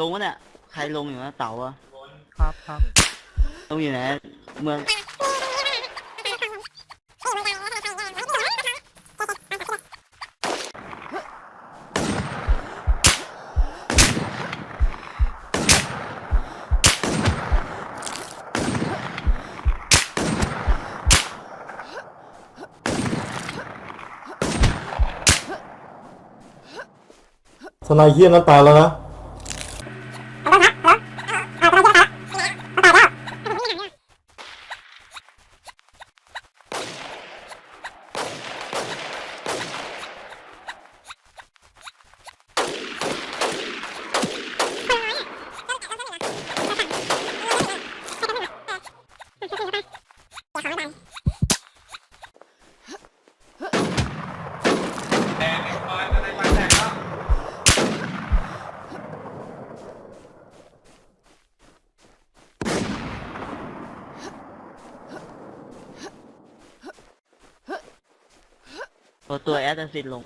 ลงวะเนี่ย ใครลงอยู่นะเต๋าอะครับครับลงอยู่ไหน เมืองทนายเฮี้ยนั้นตายแล้วนะ ตัวตัวแอสซิดลง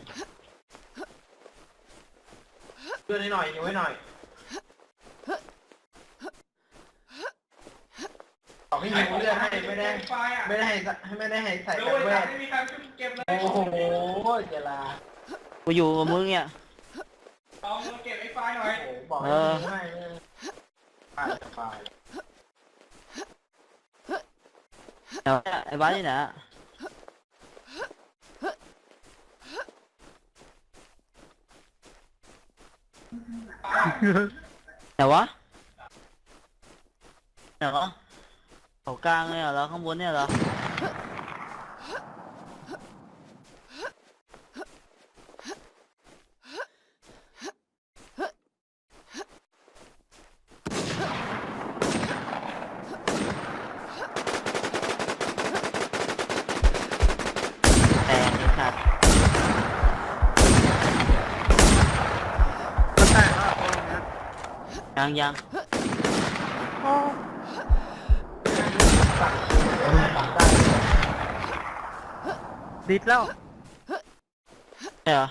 เพื่อนให้หน่อยยิงไว้หน่อยขอให้ยิงเลือดให้ไม่ได้ไม่ได้ให้ไม่ได้ให้ใส่กันเวทไม่มีใครขึ้นเก็บเลยโอ้โหเจลากูอยู่กับมึงเนี่ยลองมาเก็บไอ้ไฟล์หน่อยโอ้โหบอกให้ยิงให้ไม่ตายตายเดี๋ยวไอ้บ้านนี่นะ ไหนวะไหนวะเขากลางเนี่ยเหรอข้างบนเนี่ยเหรอ แต่ไอ้สัตว์ ก็แตกแล้วตรงเนี้ย ยังยังดิดแล้วใช่เหรอ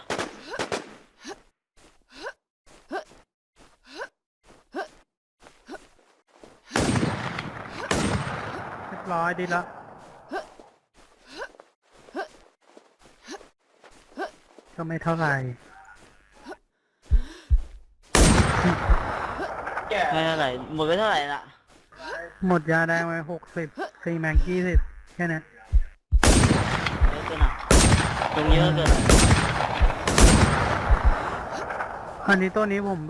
เรียบร้อยดิดแล้วก็ไม่เท่าไหร่ ไม่เท่าไหร่หมดไปเท่าไหร่ล่ะหมดยาแดงไปหกสิบสี่แม็กยี่สิบแค่นั้นเยอะเกินอะตรงเยอะเกิน อันนี้ตัวนี้ผมไป